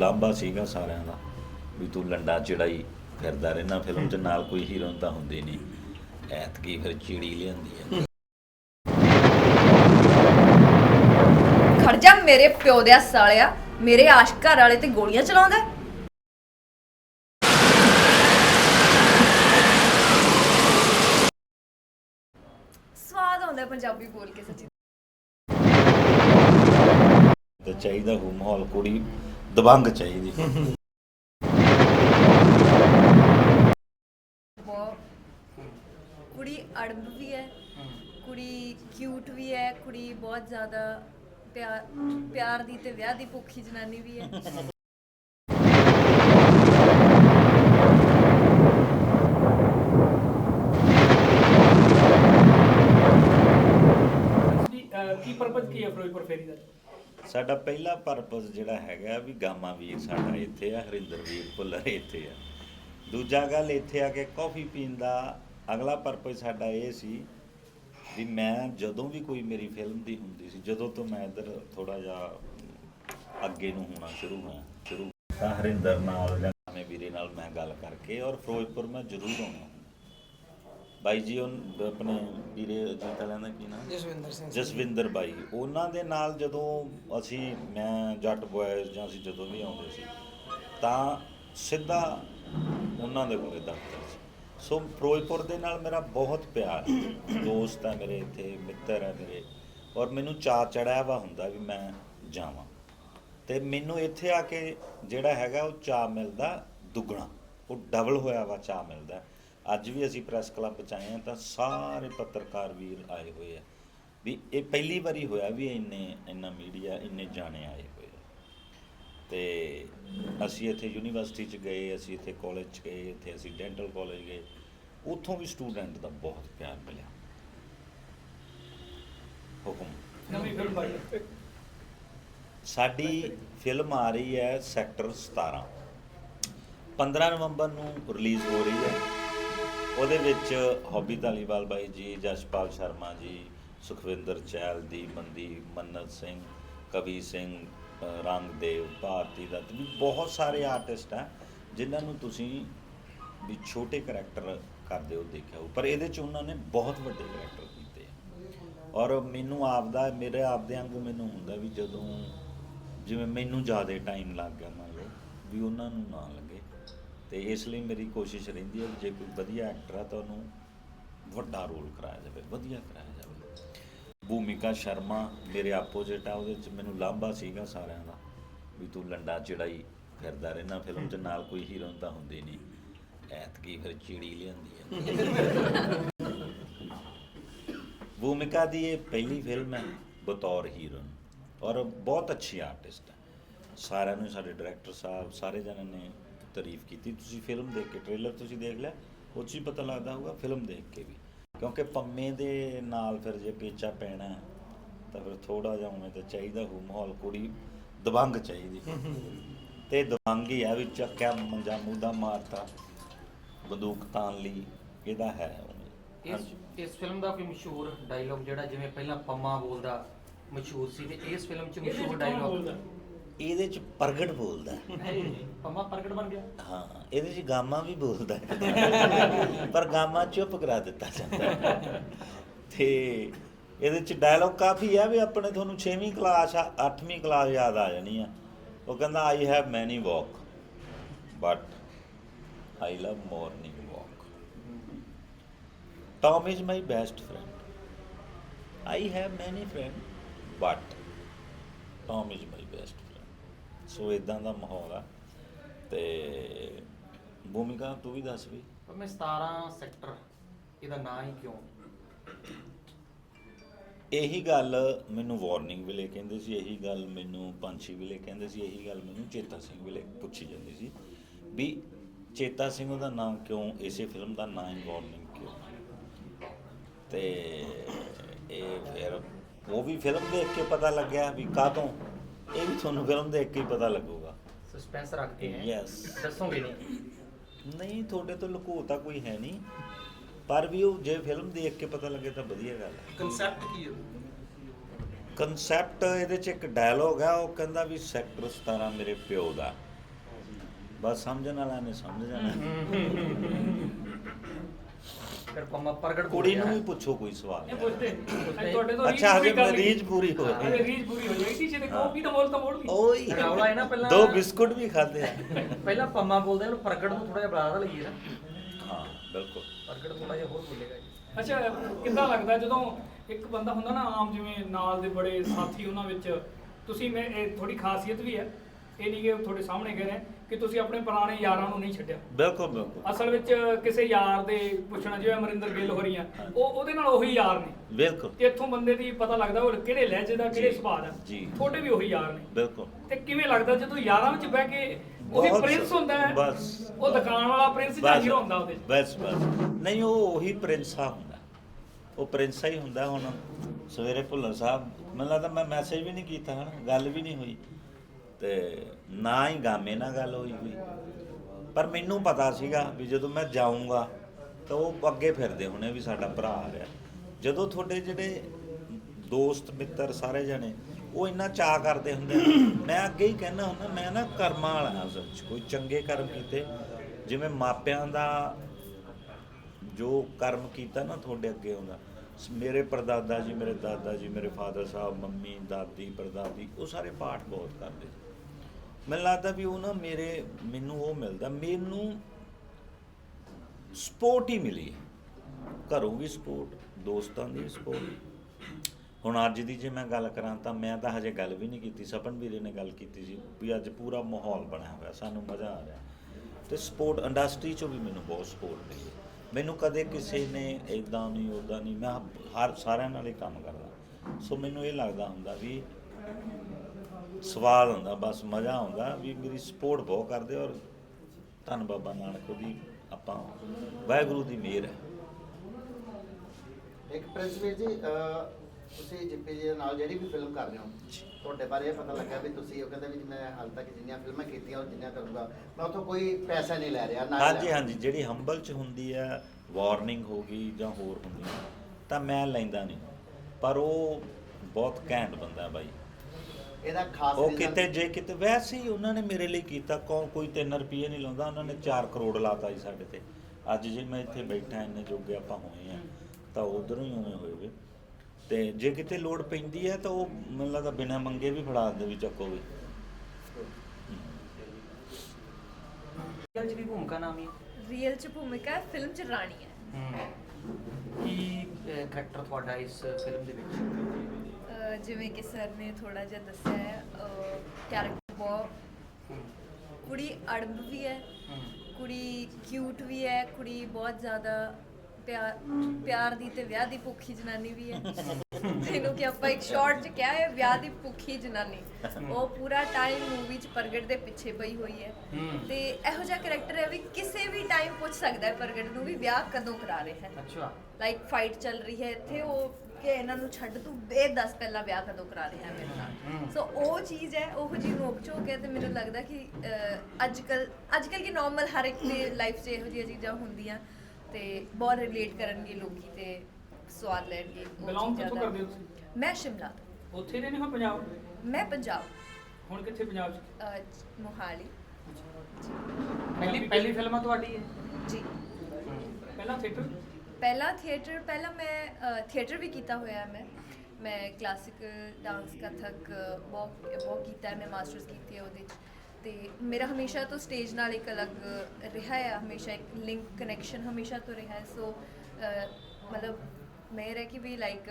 ਲਾਂਭਾ ਸੀਗਾ ਸਾਰਿਆਂ ਦਾ ਵੀ ਤੂੰ ਲੰਡਾ ਚਿੜਾਈ ਫਿਰਦਾ ਰਹਿਣਾ ਫਿਲਮ 'ਚ ਨਾਲ ਕੋਈ ਹੀਰੋਇਨ ਤਾਂ ਹੁੰਦੀ ਨਹੀਂ। ਐਤਕੀ ਫਿਰ ਚਿੜੀ ਲਿਆਂਦੀ ਹੈ ਖੜ ਜਾ ਮੇਰੇ ਪਿਓ ਦੇ ਸਾਲਿਆ ਮੇਰੇ ਆਸ਼ਕ ਘਰ ਵਾਲੇ ਤੇ ਗੋਲੀਆਂ ਚਲਾਉਂਦਾ ਹੈ। ਸਵਾਦ ਆਉਂਦਾ ਹੈ ਪੰਜਾਬੀ ਬੋਲ ਕੇ ਸੱਚੀ। ਤੇ ਚਾਹੀਦਾ ਹੋ ਮਾਹੌਲ ਕੁੜੀ ਦਬੰਗ ਚਾਹੀਦੀ। ਬਹੁਤ ਕੁੜੀ ਅੜਬ ਵੀ ਹੈ ਕੁੜੀ ਕਿਊਟ ਵੀ ਹੈ ਕੁੜੀ ਬਹੁਤ ਜ਼ਿਆਦਾ ਪਿਆਰ ਪਿਆਰ ਦੀ ਤੇ ਵਿਆਹ ਦੀ ਭੁੱਖੀ ਜਨਾਨੀ ਵੀ ਹੈ। ਕੀ ਪਰਪਸ ਕੀ ਹੈ ਫਿਰੋਜ਼ਪੁਰ ਫੇਰੀ ਦਾ? ਸਾਡਾ ਪਹਿਲਾ ਪਰਪਸ ਜਿਹੜਾ ਹੈਗਾ ਵੀ ਗਾਮਾ ਵੀਰ ਸਾਡਾ ਇੱਥੇ ਆ ਹਰਿੰਦਰ ਵੀਰ ਭੁੱਲਰ ਇੱਥੇ ਆ। ਦੂਜਾ ਗੱਲ ਇੱਥੇ ਆ ਕੇ ਕਾਫੀ ਪੀਣ ਦਾ ਅਗਲਾ ਪਰਪਸ ਸਾਡਾ ਇਹ ਸੀ ਵੀ ਮੈਂ ਜਦੋਂ ਵੀ ਕੋਈ ਮੇਰੀ ਫਿਲਮ ਦੀ ਹੁੰਦੀ ਸੀ, ਜਦੋਂ ਤੋਂ ਮੈਂ ਇੱਧਰ ਥੋੜਾ ਜਿਹਾ ਅੱਗੇ ਨੂੰ ਹੋਣਾ ਸ਼ੁਰੂ ਹੋਇਆ, ਸ਼ੁਰੂ ਤਾਂ ਹਰਿੰਦਰ ਨਾਲ ਜਾਂ ਨਵੇਂ ਵੀਰੇ ਨਾਲ ਮੈਂ ਗੱਲ ਕਰਕੇ ਔਰ ਫਿਰੋਜ਼ਪੁਰ ਮੈਂ ਜ਼ਰੂਰ ਆਉਣਾ। ਬਾਈ ਜੀ ਉਹ ਆਪਣੇ ਵੀਰੇ ਜੀਤਾ ਲੈਂਦਾ ਕੀ ਨਾਮ? ਜਸਵਿੰਦਰ ਸਿੰਘ। ਜਸਵਿੰਦਰ ਬਾਈ। ਉਹਨਾਂ ਦੇ ਨਾਲ ਜਦੋਂ ਅਸੀਂ ਮੈਂ ਜੱਟ ਬॉयਜ਼ ਜਾਂ ਅਸੀਂ ਜਦੋਂ ਵੀ ਆਉਂਦੇ ਸੀ ਤਾਂ ਸਿੱਧਾ ਉਹਨਾਂ ਦੇ ਕੋਲੇ ਦਫ਼ਤਰ ਸੀ। ਸੋ ਫਿਰੋਜ਼ਪੁਰ ਦੇ ਨਾਲ ਮੇਰਾ ਬਹੁਤ ਪਿਆਰ। ਦੋਸਤ ਹੈ ਮੇਰੇ ਇੱਥੇ ਮਿੱਤਰ ਹੈ ਮੇਰੇ। ਔਰ ਮੈਨੂੰ ਚਾਅ ਚੜਿਆ ਵਾ ਹੁੰਦਾ ਵੀ ਮੈਂ ਜਾਵਾਂ। ਤੇ ਮੈਨੂੰ ਇੱਥੇ ਆ ਕੇ ਜਿਹੜਾ ਹੈਗਾ ਉਹ ਚਾਅ ਮਿਲਦਾ ਦੁੱਗਣਾ। ਉਹ ਡਬਲ ਹੋਇਆ ਵਾ ਚਾਅ ਮਿਲਦਾ। ਅੱਜ ਵੀ ਅਸੀਂ ਪ੍ਰੈਸ ਕਲੱਬ ਚ ਆਏ ਹਾਂ ਤਾਂ ਸਾਰੇ ਪੱਤਰਕਾਰ ਵੀਰ ਆਏ ਹੋਏ ਆ ਵੀ ਇਹ ਪਹਿਲੀ ਵਾਰੀ ਹੋਇਆ ਵੀ ਇੰਨੇ ਇੰਨਾ ਮੀਡੀਆ ਇੰਨੇ ਜਾਣੇ ਆਏ ਹੋਏ ਆ। ਤੇ ਅਸੀਂ ਇੱਥੇ ਯੂਨੀਵਰਸਿਟੀ ਚ ਗਏ ਅਸੀਂ ਇੱਥੇ ਕਾਲਜ ਚ ਗਏ ਇੱਥੇ ਅਸੀਂ ਡੈਂਟਲ ਕਾਲਜ ਗਏ। ਉੱਥੋਂ ਵੀ ਸਟੂਡੈਂਟ ਦਾ ਬਹੁਤ ਪਿਆਰ ਮਿਲਿਆ। ਹੁਕਮ। ਨਵੀਂ ਫਿਲਮ ਬਾਈ ਸਾਡੀ ਫਿਲਮ ਆ ਰਹੀ ਹੈ ਸੈਕਟਰ 17 15 ਨਵੰਬਰ ਨੂੰ ਰਿਲੀਜ਼ ਹੋ ਰਹੀ ਹੈ। ਉਹਦੇ ਵਿੱਚ ਹੌਬੀ ਧਾਲੀਵਾਲ ਬਾਈ ਜੀ, ਜਸਪਾਲ ਸ਼ਰਮਾ ਜੀ, ਸੁਖਵਿੰਦਰ ਚਹਿਲ ਦੀ ਮੰਦੀ ਮੰਨਤ ਸਿੰਘ, ਕਵੀ ਸਿੰਘ ਰੰਗਦੇਵ, ਭਾਰਤੀ ਦੱਤ, ਵੀ ਬਹੁਤ ਸਾਰੇ ਆਰਟਿਸਟ ਆ, ਜਿਨ੍ਹਾਂ ਨੂੰ ਤੁਸੀਂ ਵੀ ਛੋਟੇ ਕਰੈਕਟਰ ਕਰਦੇ ਹੋ ਦੇਖਿਆ ਹੋ ਪਰ ਇਹਦੇ ਚ ਉਹਨਾਂ ਨੇ ਬਹੁਤ ਵੱਡੇ ਕਰੈਕਟਰ ਕੀਤੇ ਔਰ ਮੈਨੂੰ ਆਪਦਾ, ਮੇਰੇ ਆਪਦੇ ਵਾਂਗੂ ਮੈਨੂੰ ਹੁੰਦਾ ਵੀ ਜਦੋਂ, ਜਿਵੇਂ ਮੈਨੂੰ ਜ਼ਿਆਦਾ ਟਾਈਮ ਲੱਗ ਗਿਆ ਮੰਨ ਲਓ, ਵੀ ਉਹਨਾਂ ਨੂੰ ਨਾ ਲੱਗੇ। ਤੇ ਇਸ ਲਈ ਮੇਰੀ ਕੋਸ਼ਿਸ਼ ਰਹਿੰਦੀ ਹੈ ਵੀ ਜੇ ਕੋਈ ਵਧੀਆ ਐਕਟਰ ਆ ਤਾਂ ਉਹਨੂੰ ਵੱਡਾ ਰੋਲ ਕਰਾਇਆ ਜਾਵੇ, ਵਧੀਆ ਕਰਾਇਆ ਜਾਵੇ। ਭੂਮਿਕਾ ਸ਼ਰਮਾ ਮੇਰੇ ਆਪੋਜਿਟ ਆ, ਉਹਦੇ ਚ ਮੈਨੂੰ ਲਾਂਭਾ ਸੀਗਾ ਸਾਰਿਆਂ ਦਾ ਵੀ ਤੂੰ ਲੰਡਾ ਚਿੜਾਈ ਫਿਰਦਾ ਰਹਿਣਾ ਫਿਲਮ 'ਚ ਨਾਲ ਕੋਈ ਹੀਰੋਇਨ ਤਾਂ ਹੁੰਦੀ ਨਹੀਂ। ਐਤਕੀ ਫਿਰ ਚਿੜੀ ਲਿਆਂਦੀ ਹੈ ਭੂਮਿਕਾ ਦੀ ਇਹ ਪਹਿਲੀ ਫਿਲਮ ਹੈ, ਬਤੌਰ ਹੀਰੋਇਨ ਔਰ ਬਹੁਤ ਅੱਛੀ ਆਰਟਿਸਟ ਹੈ। ਸਾਰਿਆਂ ਨੂੰ ਸਾਡੇ ਡਾਇਰੈਕਟਰ ਸਾਹਿਬ, ਸਾਰੇ ਜਣਾਂ ਨੇ ਤਾਰੀਫ ਕੀਤੀ। ਤੁਸੀਂ ਫਿਲਮ ਦੇਖ ਕੇ ਟ੍ਰੇਲਰ ਤੁਸੀਂ ਦੇਖ ਲਿਆ ਉਹ 'ਚ ਹੀ ਪਤਾ ਲੱਗਦਾ ਹੋਊਗਾ ਫਿਲਮ ਦੇਖ ਕੇ ਵੀ। ਕਿਉਂਕਿ ਪੰਮੇ ਦੇ ਨਾਲ ਫਿਰ ਜੇ ਪੇਚਾ ਪੈਣਾ ਹੈ, ਤਾਂ ਫਿਰ ਥੋੜਾ ਜਿਹਾ ਉਵੇਂ ਤਾਂ ਚਾਹੀਦਾ ਹੋ ਮਾਹੌਲ ਕੁੜੀ ਦਬੰਗ ਚਾਹੀਦੀ। ਤੇ ਦਬੰਗ ਹੀ ਆ ਵੀ ਚੱਕਿਆ ਮੰਜਾ ਮੂਦਾ ਮਾਰਤਾ ਬੰਦੂਕ ਤਾਨ ਲਈ ਇਹਦਾ ਹੈ। ਇਸ ਇਸ ਫਿਲਮ ਦਾ ਕੋਈ ਮਸ਼ਹੂਰ ਡਾਇਲੌਗ ਜਿਹੜਾ ਜਿਵੇਂ ਪਹਿਲਾਂ ਪੰਮਾ ਬੋਲਦਾ ਮਸ਼ਹੂਰ ਸੀ ਤੇ ਇਸ ਫਿਲਮ 'ਚ ਮਸ਼ਹੂਰ ਡਾਇਲੌਗ ਇਹਦੇ ਚ ਪ੍ਰਗਟ ਬੋਲਦਾ ਹੈ। ਪੰਮਾ ਪ੍ਰਗਟ ਬਣ ਗਿਆ ਹਾਂ ਇਹਦੇ ਚ ਗਾਮਾ ਵੀ ਬੋਲਦਾ। ਪਰ ਗਾਮਾ ਚੁੱਪ ਕਰਾ ਦਿੱਤਾ ਜਾਂਦਾ। ਤੇ ਇਹਦੇ ਚ ਡਾਇਲੌਗ ਕਾਫੀ ਹੈ ਵੀ ਆਪਣੇ ਤੁਹਾਨੂੰ 6ਵੀਂ ਕਲਾਸ 8ਵੀਂ ਕਲਾਸ ਯਾਦ ਆ ਜਾਣੀ ਆ ਉਹ ਕਹਿੰਦਾ I have many walk but I love morning walk Tom is my best friend I have many friend but Tom is my best friend so ਇਦਾਂ ਦਾ ਮਾਹੌਲ ਆ। ਤੇ ਭੂਮਿਕਾ ਤੂੰ ਵੀ ਦੱਸ ਵੀ। ਪਰ ਮੈਂ 17 ਸੈਕਟਰ ਇਹਦਾ ਨਾਂ ਹੀ ਕਿਉਂ? ਇਹੀ ਗੱਲ ਮੈਨੂੰ ਵਾਰਨਿੰਗ ਵੇਲੇ ਕਹਿੰਦੇ ਸੀ ਇਹੀ ਗੱਲ ਮੈਨੂੰ ਪੰਛੀ ਵੇਲੇ ਕਹਿੰਦੇ ਸੀ ਇਹੀ ਗੱਲ ਮੈਨੂੰ ਚੇਤਾ ਸਿੰਘ ਵੇਲੇ ਪੁੱਛੀ ਜਾਂਦੀ ਸੀ ਵੀ ਚੇਤਾ ਸਿੰਘ ਉਹਦਾ ਨਾਮ ਕਿਉਂ ਇਸੇ ਫਿਲਮ ਦਾ ਨਾਮ ਹੀ ਵਾਰਨਿੰਗ ਕਿਉਂ? ਤੇ ਇਹ ਫਿਰ ਉਹ ਵੀ ਫਿਲਮ ਦੇਖ ਕੇ ਪਤਾ ਲੱਗਿਆ ਵੀ ਕਾਹਤੋਂ ਇਹ ਵੀ ਤੁਹਾਨੂੰ ਫਿਲਮ ਦੇਖ ਕੇ ਹੀ ਪਤਾ ਲੱਗੂਗਾ। ਸਸਪੈਂਸ ਰੱਖਦੇ ਹੈ। Yes. ਦੱਸੋਗੇ ਨਹੀਂ? ਨਹੀਂ ਤੁਹਾਡੇ ਤੋਂ ਲੁਕੋ ਤਾਂ ਕੋਈ ਹੈ ਨਹੀਂ। ਪਰ ਵੀ ਉਹ ਜੇ ਫਿਲਮ ਦੇਖ ਕੇ ਪਤਾ ਲੱਗੇ ਤਾਂ ਵਧੀਆ ਗੱਲ ਹੈ। ਕਨਸੈਪਟ ਕੀ ਹੈ? ਕਨਸੈਪਟ ਇਹਦੇ ਚ ਇੱਕ ਡਾਇਲੋਗ ਹੈ ਉਹ ਕਹਿੰਦਾ ਵੀ ਸੈਕਟਰ 17 ਮੇਰੇ ਪਿਓ ਦਾ। ਬਸ ਸਮਝਣ ਵਾਲਿਆਂ ਨੇ ਸਮਝ ਜਾਣਾ। ਫਿਰ ਪੰਮਾ ਪ੍ਰਗਟ ਕੁੜੀ ਨੂੰ। ਵੀ ਪੁੱਛੋ ਕੋਈ ਸਵਾਲ। ਇਹ ਪੁੱਛਦੇ ਅੱਜ ਤੁਹਾਡੇ ਤੋਂ ਅੱਛਾ, ਹਜੇ ਪੂਰੀ ਕਰ ਲਈ। ਰੀਝ ਪੂਰੀ ਹੋ ਗਈ। ਹਜੇ ਰੀਝ ਪੂਰੀ ਹੋ ਜਾਏਗੀ ਜੇ ਕਾਫੀ ਦਾ ਮੁੱਲ ਤਾਂ ਮੋੜ ਲਈ ਓਏ। ਰੌਲਾ ਹੈ ਨਾ ਪਹਿਲਾਂ- ਦੋ ਬਿਸਕੁਟ ਵੀ ਖਾਦੇ ਆ ਪਹਿਲਾਂ ਪੰਮਾ ਬੋਲਦੇ ਨੇ ਪ੍ਰਗਟ ਨੂੰ ਥੋੜਾ ਜਿਹਾ ਬੁਲਾ ਤਾਂ ਲਈਏ ਨਾ। ਹਾਂ ਬਿਲਕੁਲ। ਪ੍ਰਗਟ ਥੋੜਾ ਜਿਹਾ ਹੋਰ ਬੋਲੇਗਾ ਜੀ। ਅੱਛਾ ਕਿੱਦਾਂ ਲੱਗਦਾ ਜਦੋਂ ਇੱਕ ਬੰਦਾ ਹੁੰਦਾ ਨਾ ਆਮ ਜਿਵੇਂ ਨਾਲ ਦੇ ਬੜੇ ਸਾਥੀ ਉਹਨਾਂ ਵਿੱਚ ਤੁਸੀਂ ਮੈਂ ਇਹ ਥੋੜੀ ਖਾਸੀਅਤ ਵੀ ਹੈ। ਇਹ ਨਹੀਂ ਕਿ ਤੁਹਾਡੇ ਸਾਹਮਣੇ ਕਹਿ ਰਹੇ ਕਿ ਤੁਸੀਂ ਆਪਣੇ ਪੁਰਾਣੇ ਯਾਰਾਂ ਨੂੰ ਨਹੀਂ ਛੱਡਿਆ। ਬਿਲਕੁਲ ਬਿਲਕੁਲ। ਅਸਲ ਵਿੱਚ ਕਿਸੇ ਯਾਰ ਦੇ ਪੁੱਛਣਾ ਜਿਵੇਂ ਅਮਰਿੰਦਰ ਗਿੱਲ ਹੋ ਰਹੀ ਆ ਉਹ ਉਹਦੇ ਨਾਲ ਉਹੀ ਯਾਰ ਨੇ। ਬਿਲਕੁਲ। ਤੇ ਇੱਥੋਂ ਬੰਦੇ ਦੀ ਪਤਾ ਲੱਗਦਾ ਉਹ ਕਿਹੜੇ ਲਹਿਜੇ ਦਾ ਕਿਹੜੇ ਸੁਭਾਅ ਦਾ। ਜੀ। ਤੁਹਾਡੇ ਵੀ ਉਹੀ ਯਾਰ ਨੇ। ਬਿਲਕੁਲ। ਤੇ ਕਿਵੇਂ ਲੱਗਦਾ ਜਦੋਂ ਯਾਰਾਂ ਵਿੱਚ ਬਹਿ ਕੇ ਉਹੀ ਪ੍ਰਿੰਸ ਹੁੰਦਾ ਹੈ? ਬਸ। ਉਹ ਦੁਕਾਨ ਵਾਲਾ ਪ੍ਰਿੰਸ ਜਾਂ ਹੀਰੋ ਹੁੰਦਾ ਉਹਦੇ। ਬਸ ਬਸ। ਨਹੀਂ ਉਹ ਉਹੀ ਪ੍ਰਿੰਸਾ ਹੁੰਦਾ। ਉਹ ਪ੍ਰਿੰਸਾ ਹੀ ਹੁੰਦਾ ਹੁਣ। ਸਵੇਰੇ ਭੁੱਲਰ ਸਾਹਿਬ ਮੈਨੂੰ ਲੱਗਦਾ ਮੈਂ ਮੈਸੇਜ ਵੀ ਨਹੀਂ ਕੀਤਾ ਹਨ? ਗੱਲ ਵੀ ਨਹੀਂ ਹੋਈ। ਤੇ ਨਾ ਹੀ ਗਾਮੇ ਨਾਲ ਗੱਲ ਹੋਈ ਵੀ ਪਰ ਮੈਨੂੰ ਪਤਾ ਸੀਗਾ ਵੀ ਜਦੋਂ ਮੈਂ ਜਾਊਂਗਾ ਤਾਂ ਉਹ ਅੱਗੇ ਫਿਰਦੇ ਹੋਣੇ ਵੀ ਸਾਡਾ ਭਰਾ ਆ ਰਿਹਾ। ਜਦੋਂ ਤੁਹਾਡੇ ਜਿਹੜੇ ਦੋਸਤ, ਮਿੱਤਰ ਸਾਰੇ ਜਣੇ, ਉਹ ਇੰਨਾ ਚਾਹ ਕਰਦੇ ਹੁੰਦੇ ਮੈਂ ਅੱਗੇ ਹੀ ਕਹਿਣਾ ਹੁੰਦਾ, ਮੈਂ ਨਾ ਕਰਮਾਂ ਵਾਲਾ ਹਾਂ ਅਸਲ ਕੋਈ ਚੰਗੇ ਕਰਮ ਕੀਤੇ। ਜਿਵੇਂ ਮਾਪਿਆਂ ਦਾ ਜੋ ਕਰਮ ਕੀਤਾ ਨਾ ਤੁਹਾਡੇ ਅੱਗੇ ਆਉਂਦਾ ਸ- ਮੇਰੇ ਪਰਦਾਦਾ ਜੀ, ਮੇਰੇ ਦਾਦਾ ਜੀ, ਮੇਰੇ ਫਾਦਰ ਸਾਹਿਬ, ਮੰਮੀ, ਦਾਦੀ, ਪਰਦਾਦੀ, ਉਹ ਸਾਰੇ ਪਾਠ ਬਹੁਤ ਕਰਦੇ ਸੀ। ਮੈਨੂੰ ਲੱਗਦਾ ਵੀ ਉਹ ਨਾ ਮੇਰੇ, ਮੈਨੂੰ ਉਹ ਮਿਲਦਾ, ਮੈਨੂੰ ਸਪੋਰਟ ਹੀ ਮਿਲੀ ਘਰੋਂ ਵੀ ਸਪੋਰਟ ਦੋਸਤਾਂ ਦੀ ਸਪੋਰਟ ਹੁਣ ਅੱਜ ਦੀ ਜੇ ਮੈਂ ਗੱਲ ਕਰਾਂ ਤਾਂ ਮੈਂ ਤਾਂ ਹਜੇ ਗੱਲ ਵੀ ਨਹੀਂ ਕੀਤੀ, ਸਪਨ ਵੀਰੇ ਨੇ ਗੱਲ ਕੀਤੀ ਸੀ ਵੀ ਅੱਜ ਪੂਰਾ ਮਾਹੌਲ ਬਣਿਆ ਹੋਇਆ, ਸਾਨੂੰ ਮਜ਼ਾ ਆ ਰਿਹਾ। ਤੇ ਸਪੋਰਟ ਇੰਡਸਟਰੀ ਚੋਂ ਵੀ ਮੈਨੂੰ ਬਹੁਤ ਸਪੋਰਟ ਮਿਲੀ ਮੈਨੂੰ ਕਦੇ ਕਿਸੇ ਨੇ ਇਦਾਂ ਨਹੀਂ ਉਦਾਂ ਨਹੀਂ, ਮੈਂ ਹਰ ਸਾਰਿਆਂ ਨਾਲ ਹੀ ਕੰਮ ਕਰਦਾ। ਸੋ ਮੈਨੂੰ ਇਹ ਲੱਗਦਾ ਹੁੰਦਾ ਵੀ ਸਵਾਲ ਹੁੰਦਾ ਬਸ ਮਜ਼ਾ ਆਉਂਦਾ ਵੀ ਮੇਰੀ ਸਪੋਰਟ ਬਹੁਤ ਕਰਦੇ ਔਰ ਧੰਨ ਬਾਬਾ ਨਾਨਕ ਦੀ ਆਪਾਂ ਵਾਹਿਗੁਰੂ ਦੀ ਮਿਹਰ ਹੈ। ਇੱਕ ਪ੍ਰਿੰਸ ਵੀਰ ਜੀ ਤੁਸੀਂ ਜਿੱਪੀ ਜੀ ਦੇ ਨਾਲ ਜਿਹੜੀ ਵੀ ਫਿਲਮ ਕਰ ਰਹੇ ਹੋ ਤੁਹਾਡੇ ਬਾਰੇ ਇਹ ਪਤਾ ਲੱਗਾ ਵੀ ਤੁਸੀਂ ਉਹ ਕਹਿੰਦੇ ਵੀ ਮੈਂ ਹਾਲ ਤੱਕ ਜਿੰਨੀਆਂ ਫਿਲਮਾਂ ਕੀਤੀਆਂ ਉਹ ਜਿੰਨੀਆਂ ਕਰੂੰਗਾ। ਮੈਂ ਉਥੋਂ ਕੋਈ ਪੈਸਾ ਨਹੀਂ ਲੈ ਰਿਹਾ ਨਾ ਹਾਂਜੀ ਹਾਂਜੀ ਜਿਹੜੀ ਹੰਬਲ ਚ ਹੁੰਦੀ ਹੈ ਵਾਰਨਿੰਗ ਹੋ ਗਈ ਜਾਂ ਹੋਰ ਹੁੰਦੀ ਤਾਂ ਮੈਂ ਲੈਂਦਾ ਨਹੀਂ। ਪਰ ਉਹ ਬਹੁਤ ਘੈਂਟ ਬੰਦਾ ਬਾਈ। ਇਹਦਾ ਖਾਸ ਉਹ ਕਿਤੇ ਜੇ ਕਿਤੇ ਵੈਸੇ ਹੀ ਉਹਨਾਂ ਨੇ ਮੇਰੇ ਲਈ ਕੀਤਾ ਕੌਣ ਕੋਈ 3 ਰੁਪਏ ਨਹੀਂ ਲਾਉਂਦਾ ਉਹਨਾਂ ਨੇ 4 ਕਰੋੜ ਲਾਤਾ ਜੀ ਸਾਡੇ ਤੇ। ਅੱਜ ਜੇ ਮੈਂ ਇੱਥੇ ਬੈਠਾ ਇੰਨੇ ਜੋਗੇ ਆਪਾਂ ਹੋਏ ਆ ਤਾਂ ਉਧਰੋਂ ਹੀ ਉਵੇਂ ਹੋਏ ਵੇ ਤੇ ਜੇ ਕਿਤੇ ਲੋੜ ਪੈਂਦੀ ਹੈ ਤਾਂ ਉਹ ਮੈਨੂੰ ਲੱਗਦਾ ਬਿਨਾਂ ਮੰਗੇ ਵੀ ਫੜਾ ਦਿੰਦੇ ਵੀ ਚੱਕੋ ਵੀ। ਰੀਅਲ ਚ ਵੀ ਭੂਮਿਕਾ ਨਾਮ ਹੀ ਹੈ? ਰੀਅਲ ਚ ਭੂਮਿਕਾ ਹੈ ਫਿਲਮ ਚ ਰਾਣੀ ਹੈ। ਕੀ ਕਰੈਕਟਰ ਤੁਹਾਡਾ ਇਸ ਫਿਲਮ ਦੇ ਵਿੱਚ? ਅਹ ਜਿਵੇਂ ਕਿ ਸਰ ਨੇ ਥੋੜਾ ਜਿਹਾ ਦੱਸਿਆ ਹੈ ਕੈਰੈਕਟਰ ਬਹੁਤ ਕੁੜੀ ਅੜਬ ਵੀ ਹੈ ਕੁੜੀ ਕਿਊਟ ਵੀ ਹੈ ਕੁੜੀ ਬਹੁਤ ਜ਼ਿਆਦਾ ਪਿਆਰ ਪਿਆਰ ਦੀ ਤੇ ਵਿਆਹ ਦੀ ਭੁੱਖੀ ਜਨਾਨੀ ਵੀ ਹੈ। ਇਹਨੂੰ ਕਿ ਆਪਾਂ ਇੱਕ ਸ਼ਾਰਟ ਚ ਕਿਹਾ ਹੈ ਵਿਆਹ ਦੀ ਭੁੱਖੀ ਜਨਾਨੀ। ਉਹ ਪੂਰਾ ਟਾਈਮ ਮੂਵੀ ਚ ਪ੍ਰਗਟ ਦੇ ਪਿੱਛੇ ਪਈ ਹੋਈ ਹੈ। ਤੇ ਇਹੋ ਜਿਹਾ ਕੈਰੈਕਟਰ ਹੈ ਵੀ ਕਿਸੇ ਵੀ ਟਾਈਮ ਪੁੱਛ ਸਕਦਾ ਹੈ ਪ੍ਰਗਟ ਨੂੰ ਵੀ ਵਿਆਹ ਕਦੋਂ ਕਰਾ ਰਿਹਾ ਹੈ। ਅੱਛਾ। ਲਾਈਕ ਫਾਈਟ ਚੱਲ ਰਹੀ ਹੈ ਇੱਥੇ ਉਹ ਕਿ ਇਹਨਾਂ ਨੂੰ ਛੱਡ ਤੂੰ ਇਹ ਦੱਸ ਪਹਿਲਾਂ ਵਿਆਹ ਕਦੋਂ ਕਰਾ ਰਿਹਾ ਹੈ ਮੇਰੇ ਨਾਲ। ਸੋ ਉਹ ਚੀਜ਼ ਹੈ ਉਹ ਜੀ ਨੋਕ ਝੋਕ ਹੈ ਤੇ ਮੈਨੂੰ ਲੱਗਦਾ ਕਿ ਅੱਜ ਕੱਲ ਅੱਜ ਕੱਲ ਕੀ ਨਾਰਮਲ ਹਰ ਇੱਕ ਦੀ ਲਾਈਫ 'ਚ ਇਹੋ ਜਿਹੀਆਂ ਚੀਜ਼ਾਂ ਹੁੰਦੀਆਂ ਤੇ ਬਹੁਤ ਰਿਲੇਟ ਕਰਨਗੇ ਲੋਕੀ ਤੇ ਸਵਾਦ ਲੈਣਗੇ ਚੀਜ਼ਾਂ ਕਿੱਥੋਂ। ਕਰਦੇ ਹੋ ਤੁਸੀਂ? ਮੈਂ ਸ਼ਿਮਲਾ ਤੋਂ। ਉੱਥੇ ਦੇ ਨਹੀਂ ਹੋ ਪੰਜਾਬ ਮੈਂ ਪੰਜਾਬ। ਹੁਣ ਕਿੱਥੇ ਪੰਜਾਬ 'ਚ? ਮੋਹਾਲੀ। ਪਹਿਲੀ ਪਹਿਲੀ ਫਿਲਮ ਆ ਤੁਹਾਡੀ ਹੈ? ਜੀ। ਪਹਿਲਾਂ ਥੀਏਟਰ ਪਹਿਲਾ ਥੀਏਟਰ ਪਹਿਲਾਂ ਮੈਂ ਥੀਏਟਰ ਵੀ ਕੀਤਾ ਹੋਇਆ ਮੈਂ। ਮੈਂ ਕਲਾਸਿਕਲ ਡਾਂਸ ਕਥਕ ਬਹੁਤ ਬਹੁਤ ਕੀਤਾ ਮੈਂ ਮਾਸਟਰਸ ਕੀਤੀ ਹੈ ਉਹਦੇ 'ਚ। ਤੇ ਮੇਰਾ ਹਮੇਸ਼ਾ ਤੋਂ ਸਟੇਜ ਨਾਲ ਇੱਕ ਅਲੱਗ ਰਿਹਾ ਹੈ, ਹਮੇਸ਼ਾ ਇੱਕ ਲਿੰਕ ਕਨੈਕਸ਼ਨ ਹਮੇਸ਼ਾ ਤੋਂ ਰਿਹਾ ਹੈ। ਸੋ ਮਤਲਬ ਮੈਂ ਹੈ ਕਿ ਵੀ ਲਾਈਕ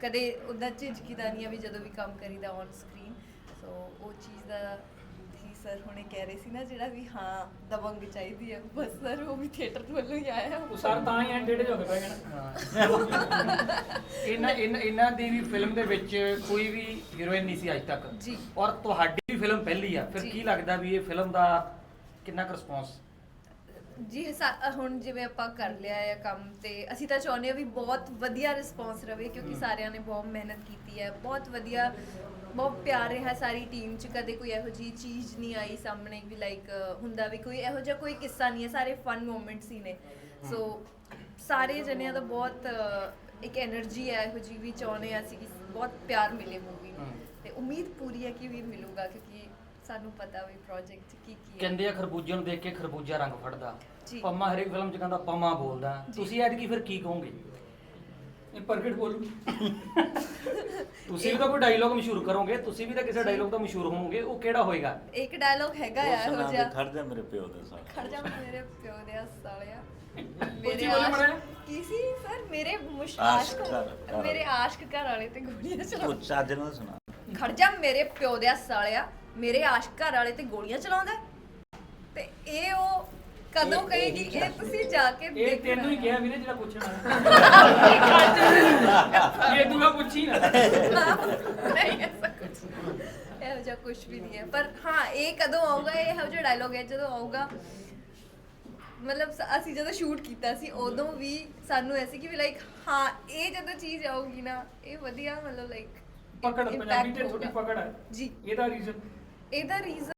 ਕਦੇ ਉਹਦਾ ਝਿਜਕੀਦਾ ਨਹੀਂ ਆ ਵੀ ਜਦੋਂ ਵੀ ਕੰਮ ਕਰੀਦਾ ਔਨ ਸਕਰੀਨ ਸੋ ਉਹ ਚੀਜ਼ ਦਾ ਸਰ ਹੁਣੇ ਕਹਿ ਰਹੇ ਸੀ ਨਾ ਜਿਹੜਾ ਵੀ ਹਾਂ ਦਬੰਗ ਚਾਹੀਦੀ ਹੈ ਬਸ ਸਰ ਉਹ ਵੀ ਥੀਏਟਰ ਵੱਲੋਂ ਹੀ ਆਇਆ। ਉਹ ਸਰ ਤਾਂ ਹੀ ਐਂ ਡੇਢੇ ਜੋ ਪੈ ਗਏ ਨਾ ਇਹਨਾਂ ਇਹਨਾਂ ਇਹਨਾਂ ਦੀ ਵੀ ਫਿਲਮ ਦੇ ਵਿੱਚ ਕੋਈ ਵੀ ਹੀਰੋਇਨ ਨਹੀਂ ਸੀ ਅੱਜ ਤੱਕ। ਜੀ। ਔਰ ਤੁਹਾਡੀ ਵੀ ਫਿਲਮ ਪਹਿਲੀ ਆ। ਫਿਰ ਜੀ। ਕੀ ਲੱਗਦਾ ਵੀ ਇਹ ਫਿਲਮ ਦਾ ਕਿੰਨਾ ਕੁ ਰਿਸਪੌਂਸ ਜੀ ਸਾ- ਹੁਣ ਜਿਵੇਂ ਆਪਾਂ ਕਰ ਲਿਆ ਹੈ ਕੰਮ ਤੇ ਅਸੀਂ ਤਾਂ ਚਾਹੁੰਦੇ ਹਾਂ ਵੀ ਬਹੁਤ ਵਧੀਆ ਰਿਸਪੌਂਸ ਰਵੇ ਕਿਉਂਕਿ ਸਾਰਿਆਂ ਨੇ ਬਹੁਤ ਮਿਹਨਤ ਕੀਤੀ ਹੈ। ਬਹੁਤ ਵਧੀਆ ਬਹੁਤ ਪਿਆਰ ਰਿਹਾ ਸਾਰੀ ਟੀਮ ਚ ਕਦੇ ਕੋਈ ਇਹੋ ਜੀ ਚੀਜ਼ ਨਹੀਂ ਆਈ ਸਾਹਮਣੇ ਵੀ ਲਾਈਕ ਹੁੰਦਾ ਵੀ ਕੋਈ ਇਹੋ ਜਿਹਾ ਕੋਈ ਕਿੱਸਾ ਨਹੀਂ ਹੈ ਸਾਰੇ ਫਨ ਮੂਮੈਂਟਸ ਹੀ ਨੇ। ਸੋ ਸਾਰੇ ਜਣਿਆਂ ਦਾ ਬਹੁਤ ਇੱਕ એનર્ਜੀ ਹੈ ਇਹੋ ਜੀ ਵੀ ਚਾਹੁੰਦੇ ਹਾਂ ਅਸੀਂ ਕਿ ਬਹੁਤ ਪਿਆਰ ਮਿਲੇ ਮੂਵੀ ਤੇ ਉਮੀਦ ਪੂਰੀ ਹੈ ਕਿ ਵੀ ਮਿਲੂਗਾ ਕਿਉਂਕਿ ਸਾਨੂੰ ਪਤਾ ਵੀ ਪ੍ਰੋਜੈਕਟ ਕੀ ਕੀ ਕਹਿੰਦੇ ਆ ਖਰਬੂਜੇ ਨੂੰ ਦੇਖ ਕੇ ਖਰਬੂਜਾ ਰੰਗ ਫੜਦਾ। ਜੀ। ਪੰਮਾ ਹਰੇਕ ਫਿਲਮ 'ਚ ਕਹਿੰਦਾ ਪੰਮਾ ਬੋਲਦਾ। ਜੀ। ਤੁਸੀਂ ਐਤਕੀ ਫਿਰ ਕੀ ਕਹੋਗੇ? ਇਹ ਪ੍ਰਗਟ ਬੋਲੂ। ਤੁਸੀਂ ਵੀ ਤਾਂ ਕੋਈ ਡਾਇਲੋਗ ਮਸ਼ਹੂਰ ਕਰੋਗੇ ਤੁਸੀਂ ਵੀ ਤਾਂ ਕਿਸੇ ਡਾਇਲੋਗ ਤੋਂ ਮਸ਼ਹੂਰ ਹੋਵੋਗੇ ਉਹ ਕਿਹੜਾ ਹੋਏਗਾ? ਇੱਕ ਡਾਇਲੌਗ ਹੈਗਾ ਉਹ ਆ ਇਹੋ ਦੇ, ਜਿਹਾ। ਖੜ ਜਾ ਮੇਰੇ ਪਿਓ ਦੇ ਸਾਹ ਖੜ ਜਾ ਮੇਰੇ ਪਿਓ ਦੇ ਸਾਲਿਆ। ਬੋਲੇ ਆਸ਼ਕ- ਮਾੜਾ। ਕੀ ਸੀ ਸਰ? ਮੇਰੇ ਆਸ਼ਕ ਘਰ- ਘਰ। ਮੇਰੇ ਆਸ਼ਕ ਘਰ ਵਾਲੇ ਤੇ ਗੋਲੀਆਂ ਚਲਾਉਂਦਾ ਚੱਜ ਨਾਲ ਸੁਣਾ। ਖੜ ਜਾ ਮੇਰੇ ਪਿਓ ਦੇ ਸਾਲਿਆ। ਮੇਰੇ ਆਸ਼ਕ ਘਰ ਵਾਲੇ ਤੇ ਗੋਲੀਆਂ ਚਲਾਉਂਦਾ। ਤੇ ਇਹ ਉਹ ਕਦੋਂ ਕਹੇਗੀ ਇਹੀ ਤੁਸੀਂ ਜਾ ਕੇ ਇਹ ਤੈਨੂੰ ਹੀ। ਕਿਹਾ ਵੀਰੇ ਜਿਹੜਾ ਪੁੱਛਣਾ ਇਹ ਤੂੰ ਪੁੱਛੀ ਨਾ? ਨਹੀਂ ਐਸਾ ਕੁਝ ਇਹੋ ਜਿਹਾ ਕੁਝ ਵੀ ਨਹੀਂ ਹੈ। ਪਰ ਹਾਂ ਇਹ ਕਦੋਂ ਆਊਗਾ ਇਹ ਇਹੋ ਜਿਹਾ ਡਾਇਲੋਗ ਹੈ ਜਦੋਂ ਆਊਗਾ ਮਤਲਬ ਸ- ਅਸੀਂ ਜਦੋਂ ਸ਼ੂਟ ਕੀਤਾ ਸੀ ਉਦੋਂ ਵੀ ਸਾਨੂੰ ਐਸੀ ਕਿ ਵੀ ਲਾਈਕ ਹਾਂ ਇਹ ਜਦੋਂ ਚੀਜ਼ ਆਊਗੀ ਨਾ ਇਹ ਵਧੀਆ ਮਤਲਬ ਲਾਈਕ ਪਕੜ ਪੰਜਾਬੀ ਤੇ ਥੋੜੀ ਪਕੜ ਹੈ। ਜੀ। ਇਹਦਾ ਰੀਜ਼ਨ ਇਹਦਾ ਰੀਜ਼ਨ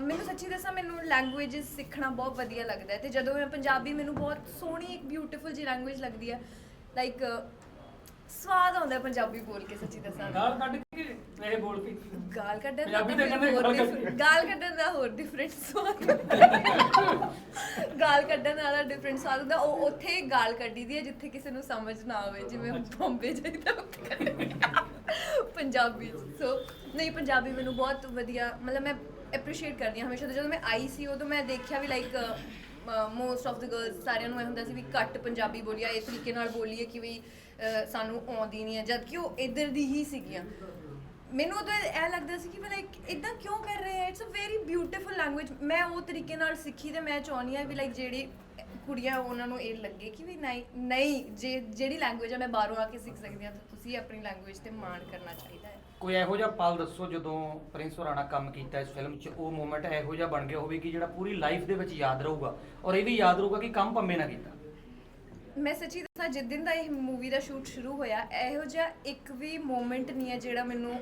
ਮੈਨੂੰ ਸੱਚੀ ਦੱਸਾਂ ਮੈਨੂੰ ਲੈਂਗੁਏਜਸ ਸਿੱਖਣਾ ਬਹੁਤ ਵਧੀਆ ਲੱਗਦਾ ਹੈ ਤੇ ਜਦੋਂ ਮੈਂ ਪੰਜਾਬੀ ਮੈਨੂੰ ਬਹੁਤ ਸੋਹਣੀ ਇੱਕ ਬਿਊਟੀਫੁਲ ਜੀ ਲੈਂਗੁਏਜ ਲੱਗਦੀ ਹੈ ਲਾਈਕ ਸਵਾਦ ਆਉਂਦਾ ਹੈ ਪੰਜਾਬੀ ਬੋਲ ਕੇ ਸੱਚੀ ਦੱਸਾਂ। ਗਾਲ ਕੱਢ ਕੇ ਇਹ ਬੋਲ ਕੇ ਗਾਲ ਕੱਢਣ ਦਾ ਪੰਜਾਬੀ ਤਾਂ ਤਾਂ ਫਿਰ ਕਹਿੰਦੇ ਹੋਰ ਗਾਲ different- ਕੱਢ- ਗਾਲ ਕੱਢਣ ਦਾ ਹੋਰ ਡਿਫਰੈਂਟ ਸਵਾਦ ਹੁੰਦਾ ਹੈ। ਗਾਲ ਕੱਢਣ ਵਾਲਾ ਡਿਫਰੈਂਟ ਸਵਾਦ ਹੁੰਦਾ ਉਹ ਉੱਥੇ ਗਾਲ ਕੱਢੀ ਦੀ ਹੈ ਜਿੱਥੇ ਕਿਸੇ ਨੂੰ ਸਮਝ ਨਾ ਆਵੇ ਜਿਵੇਂ ਬੰਬੇ ਜਾਈਦਾ ਉੱਥੇ ਕੱਢੀ ਪੰਜਾਬੀ ਸੋ ਨਹੀਂ ਪੰਜਾਬੀ ਮੈਨੂੰ ਬਹੁਤ ਵਧੀਆ ਮਤਲਬ ਮੈਂ ਐਪਰੀਸ਼ੀਏਟ ਕਰਦੀ ਹਾਂ ਹਮੇਸ਼ਾ ਤੋਂ ਜਦੋਂ ਮੈਂ ਆਈ ਸੀ ਉਦੋਂ ਮੈਂ ਦੇਖਿਆ ਵੀ like most of the girls ਸਾਰਿਆਂ ਨੂੰ ਇਹ ਹੁੰਦਾ ਸੀ ਵੀ ਘੱਟ ਪੰਜਾਬੀ ਬੋਲੀਆ ਇਸ ਤਰੀਕੇ ਨਾਲ ਬੋਲੀਏ ਕਿ ਵੀ ਸਾਨੂੰ ਆਉਂਦੀ ਨਹੀਂ ਹੈ। ਜਦਕਿ ਉਹ ਇੱਧਰ ਦੀ ਹੀ ਸੀਗੀਆਂ। ਮੈਨੂੰ ਉਦੋਂ ਇਹ ਲੱਗਦਾ ਸੀ ਕਿ ਮੈਂ ਲਾਈਕ ਇਦਾਂ ਕਿਉਂ ਕਰ ਰਹੇ ਆ it's a very beautiful language ਮੈਂ ਉਹ ਤਰੀਕੇ ਨਾਲ ਸਿੱਖੀ ਤੇ ਮੈਂ ਚਾਹੁੰਦੀ ਆ ਵੀ ਲਾਈਕ ਜਿਹੜੀ ਕੁੜੀਆਂ ਉਹਨਾਂ ਨੂੰ ਇਹ ਲੱਗੇ ਕਿ ਵੀ ਨਹੀਂ ਨਹੀਂ, ਜੇ, ਜਿਹੜੀ ਲੈਂਗੁਏਜ ਆ, ਮੈਂ ਬਾਹਰੋਂ ਆ ਕੇ ਸਿੱਖ ਸਕਦੀ ਹਾਂ, ਤਾਂ ਤੁਸੀਂ ਆਪਣੀ ਲੈਂਗੁਏਜ ਤੇ ਮਾਣ ਕਰਨਾ ਚਾਹੀਦਾ ਹੈ। ਕੋਈ ਇਹੋ ਜਿਹਾ ਪਲ ਦੱਸੋ ਜਦੋਂ ਪ੍ਰਿੰਸ ਹੋਰਾਣਾ ਕੰਮ ਕੀਤਾ ਇਸ ਫਿਲਮ 'ਚ? ਉਹ ਮੂਮੈਂਟ ਇਹੋ ਜਿਹਾ ਬਣ ਗਿਆ ਹੋਵੇ ਕਿ ਜਿਹੜਾ ਪੂਰੀ ਲਾਈਫ ਦੇ ਵਿੱਚ ਯਾਦ ਰਹੂਗਾ ਔਰ ਇਹ ਵੀ ਯਾਦ ਰਹੂਗਾ ਕਿ ਕੰਮ ਪੰਮੇ ਨਾ ਕੀਤਾ। ਮੈਂ ਸੱਚੀ ਦੱਸਾਂ ਜਿਸ ਦਿਨ ਦਾ ਇਹ ਮੂਵੀ ਦਾ ਸ਼ੂਟ ਸ਼ੁਰੂ ਹੋਇਆ ਇਹੋ ਜਿਹਾ ਇੱਕ ਵੀ ਮੂਮੈਂਟ ਨਹੀਂ ਹੈ ਜਿਹੜਾ ਮੈਨੂੰ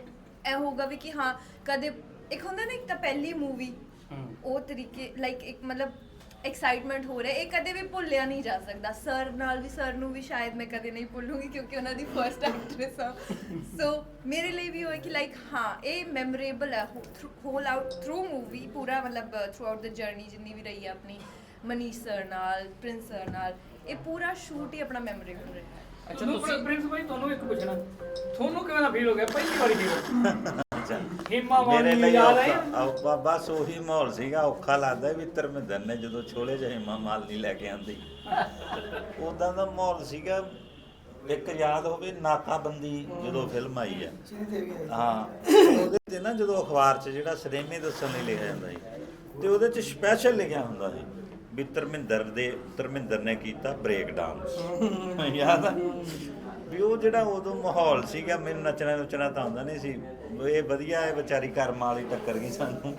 ਇਹ ਹੋਊਗਾ ਵੀ ਕਿ ਹਾਂ ਕਦੇ ਇੱਕ ਹੁੰਦਾ ਨਾ ਇੱਕ ਤਾਂ ਪਹਿਲੀ ਮੂਵੀ ਉਹ ਤਰੀਕੇ ਲਾਈਕ ਇੱਕ ਮਤਲਬ ਐਕਸਾਈਟਮੈਂਟ ਹੋ ਰਿਹਾ ਇਹ ਕਦੇ ਵੀ ਭੁੱਲਿਆ ਨਹੀਂ ਜਾ ਸਕਦਾ। ਸਰ ਨਾਲ ਵੀ ਸਰ ਨੂੰ ਵੀ ਸ਼ਾਇਦ ਮੈਂ ਕਦੇ ਨਹੀਂ ਭੁੱਲੂੰਗੀ ਕਿਉਂਕਿ ਉਹਨਾਂ ਦੀ ਫਰਸਟ ਐਕਟ੍ਰੈਸ ਆ। ਸੋ ਮੇਰੇ ਲਈ ਵੀ ਹੋਏ ਕਿ ਲਾਈਕ ਹਾਂ ਇਹ ਮੈਮੋਰੇਬਲ ਹੈ ਹੋਲ ਆਊਟ ਥਰੂ ਮੂਵੀ ਪੂਰਾ ਮਤਲਬ ਥਰੂ ਆਊਟ ਦ ਜਰਨੀ ਜਿੰਨੀ ਵੀ ਰਹੀ ਹੈ ਆਪਣੀ ਮਨੀਸ਼ ਸਰ ਨਾਲ ਪ੍ਰਿੰਸ ਸਰ ਨਾਲ ਇਹ ਪੂਰਾ ਸ਼ੂਟ ਹੀ ਆਪਣਾ ਮੈਮੋਰੇਬਲ ਰਿਹਾ। ਅੱਛਾ ਤੁਹਾਨੂੰ ਤੁਸੀਂ ਪ੍ਰਿੰਸ ਭਾਈ ਤੁਹਾਨੂੰ ਇੱਕ ਪੁੱਛਣਾ। ਤੁਹਾਨੂੰ ਕਿਵੇਂ ਦਾ ਫੀਲ ਹੋ ਗਿਆ? ਪਹਿਲੀ ਵਾਰੀ ਫੀਲ ਹੀਮਾ ਮੇਰੇ ਲਈ ਯਾਦ ਆਈ ਔਖਾ- ਔਖਾ- ਬਸ ਉਹੀ ਮਾਹੌਲ ਸੀਗਾ ਔਖਾ ਲੱਗਦਾ ਵੀ ਧਰਮਿੰਦਰ ਨੇ ਜਦੋਂ ਛੋਲੇ ਜਿਹੇ ਹਿਮਾ ਮਾਲਨੀ ਲੈ ਕੇ ਆਂਦੀ। ਉਦਾਂ ਦਾ ਮਾਹੌਲ ਸੀਗਾ ਇੱਕ ਯਾਦ ਹੋਵੇ ਨਾਕਾਬੰਦੀ ਜਦੋਂ ਫਿਲਮ ਆਈ ਆ। ਹਾਂ ਉਹਦੇ ਤੇ ਨਾ ਜਦੋਂ ਅਖਬਾਰ 'ਚ ਜਿਹੜਾ ਸਿਨੇਮੇ ਦੱਸਣ ਲਈ ਲਿਖਿਆ ਜਾਂਦਾ ਸੀ ਤੇ ਉਹਦੇ 'ਚ ਸਪੈਸ਼ਲ ਲਿਖਿਆ ਹੁੰਦਾ ਸੀ ਵੀ ਧਰਮਿੰਦਰ ਦੇ ਧਰਮਿੰਦਰ ਨੇ ਕੀਤਾ ਬ੍ਰੇਕ ਡਾਂਸ ਯਾਦ ਆ? ਵੀ ਉਹ ਜਿਹੜਾ ਉਦੋਂ ਮਾਹੌਲ ਸੀਗਾ ਮੈਨੂੰ ਨੱਚਣਾ ਨੁੱਚਣਾ ਤਾਂ ਆਉਂਦਾ ਨਹੀਂ ਸੀ। ਇਹ ਵਧੀਆ ਇਹ ਵਿਚਾਰੀ ਕਰਮ ਵਾਲੀ ਟੱਕਰ ਗਈ ਸਾਨੂੰ।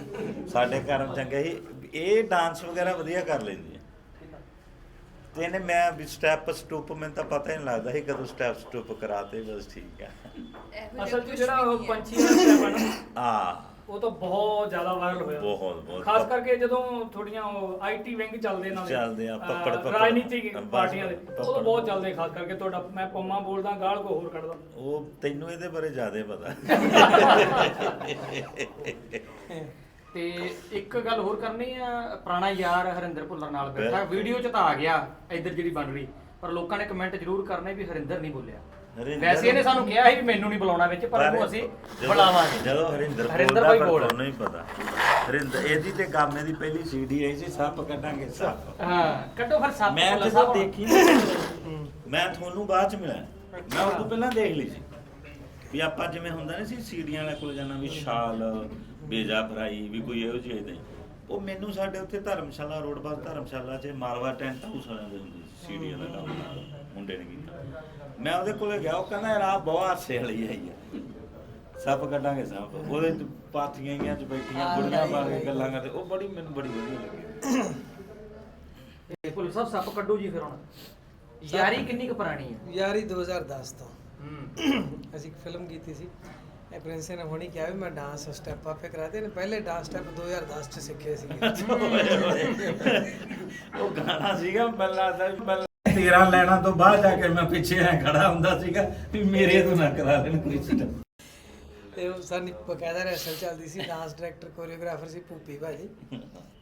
ਸਾਡੇ ਕਰਮ ਚੰਗੇ ਸੀ। ਇਹ ਡਾਂਸ ਵਗੈਰਾ ਵਧੀਆ ਕਰ ਲੈਂਦੀ ਹੈ ਤੇ ਇਹਨੇ ਮੈਂ ਵੀ ਸਟੈਪ ਸਟੂਪ ਮੈਨੂੰ ਤਾਂ ਪਤਾ ਹੀ ਨਹੀਂ ਲੱਗਦਾ ਸੀ ਕਦੋਂ ਸਟੈਪ ਸਟੂਪ ਕਰਾਤੇ ਬਸ ਠੀਕ ਹੈ ਜਿਹਾ ਅਸਲ 'ਚ ਜਿਹੜਾ ਉਹ ਹੈ। ਪੰਛੀ ਦਾ ਸਟੈਪ ਹੈ ਨਾ। ਆ ਉਹ ਤਾਂ ਬਹੁਤ ਜ਼ਿਆਦਾ ਵਾਇਰਲ ਹੋਇਆ। ਬਹੁਤ ਬਹੁਤ। ਖਾਸ ਕਰਕੇ ਜਦੋਂ ਥੋੜੀਆਂ ਉਹ ਆਈਟੀ ਵਿੰਗ ਚੱਲਦੇ ਨਾਲ ਚੱਲਦੇ ਆ, ਪੱਪੜ- ਪੱਪੜ। ਰਾਜਨੀਤਿਕ ਬਸ, ਪਾਰਟੀਆਂ ਦੇ। ਪੱਪੜ। ਉਹ ਤਾਂ ਬਹੁਤ ਚੱਲਦੇ ਖਾਸ ਕਰਕੇ ਤੁਹਾਡਾ ਮੈਂ ਪੰਮਾ ਬੋਲਦਾ ਗਾਲ ਕੋ ਹੋਰ ਕੱਢਦਾ। ਉਹ ਤੈਨੂੰ ਇਹਦੇ ਬਾਰੇ ਜ਼ਿਆਦਾ ਪਤਾ। ਤੇ ਇੱਕ ਗੱਲ ਹੋਰ ਕਰਨੀ ਆ ਪੁਰਾਣਾ ਯਾਰ ਹਰਿੰਦਰ ਭੁੱਲਰ ਨਾਲ ਬੈਠਾ। ਬਿਲਕੁਲ। ਵੀਡੀਓ 'ਚ ਤਾਂ ਆ ਗਿਆ ਇੱਧਰ ਜਿਹੜੀ ਬਣ ਰਹੀ। ਪਰ ਲੋਕਾਂ ਨੇ ਕਮੈਂਟ ਜ਼ਰੂਰ ਕਰਨੇ ਵੀ ਹਰਿੰਦਰ ਨਹੀਂ ਬੋਲਿਆ। ਵੈਸੇ ਇਹਨੇ ਸਾਨੂੰ ਕਿਹਾ ਸੀ ਵੀ ਮੈਨੂੰ ਨਹੀਂ ਬੁਲਾਉਣਾ ਵਿੱਚ ਪਰ ਉਹਨੂੰ ਅਸੀਂ ਜਦੋਂ- ਬੁਲਾਵਾਂਗੇ। ਜਦੋਂ ਹਰਿੰਦਰ ਹਰਿੰਦਰ ਬੋਲਦਾ ਭਾਈ ਪਰ ਬੋਲ ਤੁਹਾਨੂੰ ਹੀ ਪਤਾ। ਹਰਿੰਦਰ ਇਹਦੀ ਤੇ ਗਾਮੇ ਦੀ ਪਹਿਲੀ ਸੀਡੀ ਆਈ ਸੀ ਸੱਪ ਕੱਢਾਂਗੇ ਸੱਪ। ਹਾਂ ਕੱਢੋ ਫਿਰ ਸੱਪ ਮੈਂ ਭੁੱਲਰ ਜਦੋਂ ਸਾਹਿਬ। ਦੇਖੀ ਨਾ, ਮੈਂ ਤੁਹਾਨੂੰ ਬਾਅਦ ਚ ਮਿਲਿਆ। ਮੈਂ ਉਸ ਤੋਂ ਪਹਿਲਾਂ ਦੇਖ ਲਈ ਸੀ। ਵੀ ਆਪਾਂ ਜਿਵੇਂ ਹੁੰਦਾ ਨਹੀਂ ਸੀ ਸੀਡੀਆਂ ਵਾਲੇ ਕੋਲ ਜਾਣਾ ਵੀ ਸ਼ਾਲ ਬੇਜਾ ਫਰਾਈ ਵੀ ਕੋਈ ਇਹੋ ਜਿਹੀ ਇਦਾਂ ਉਹ ਮੈਨੂੰ ਸਾਡੇ ਉੱਥੇ ਧਰਮਸ਼ਾਲਾ ਰੋਡ ਬਾਸ ਧਰਮਸ਼ਾਲਾ 'ਚ ਮਾਰਵਾ ਟੈਂਟ ਹਾਊਸ ਵਾਲਿਆਂ ਦੇ ਹੁੰਦੇ ਸੀ ਦਾ ਕੰਮ ਨਾਲ ਮੁੰਡੇ ਨੇ ਕੀਤਾ। ਮੈਂ ਉਹਦੇ ਕੋਲੇ ਗਿਆ ਉਹ ਕਹਿੰਦਾ ਯਾਰ ਆਹ ਬਹੁਤ ਹਾਸੇ ਵਾਲੀ ਆਈ ਆ। ਸੱਪ ਕੱਢਾਂਗੇ ਸੱਪ। ਉਹਦੇ ਚ ਪਾਥੀਆਂ ਗੀਆਂ ਚ ਬੈਠੀਆਂ ਬੁੜੀਆਂ ਪਾ ਕੇ ਗੱਲਾਂ ਕਰਦੇ। ਉਹ ਬੜੀ ਮੈਨੂੰ ਬੜੀ ਵਧੀਆ ਲੱਗੀ। ਤੇ ਭੁੱਲਰ ਸਾਹਿਬ ਸੱਪ ਕੱਢੋ ਜੀ ਫਿਰ ਹੁਣ। ਯਾਰੀ ਕਿੰਨੀ ਕੁ ਪੁਰਾਣੀ ਹੈ ਯਾਰੀ 2010 ਤੋਂ। ਹੂੰ। ਅਸੀਂ ਇੱਕ ਫਿਲਮ ਕੀਤੀ ਸੀ। ਇਹ ਪ੍ਰਿੰਸ ਨੇ ਹੁਣੀ ਕਿਹਾ ਵੀ ਮੈਂ ਡਾਂਸ ਸਟੈਪ ਆਪੇ ਕਰਾਤੇ ਨੇ। ਪਹਿਲੇ ਡਾਂਸ ਸਟੈਪ 2010 ਚ ਸਿੱਖੇ ਸੀ ਉਹ ਗਾਣਾ ਸੀਗਾ ਬੱਲਾ ਦਾ ਬੱਲਾ 13 ਲੈਣਾ ਤੋਂ ਬਾਅਦ ਜਾ ਕੇ ਮੈਂ ਪਿੱਛੇ ਐ ਖੜਾ ਹੁੰਦਾ ਸੀਗਾ ਵੀ ਮੇਰੇ ਤੋਂ ਨਾ ਕਰਾ ਲੈਣ ਕੋਈ ਸਿਸਟਮ ਤੇ ਉਹ ਸਾਡੀ ਬਕਾਇਦਾ ਰੈਸਲ ਚੱਲਦੀ ਸੀ ਡਾਂਸ ਡਾਇਰੈਕਟਰ ਕੋਰੀਓਗ੍ਰਾਫਰ ਸੀ ਭੂਪੀ ਭਾਜੀ।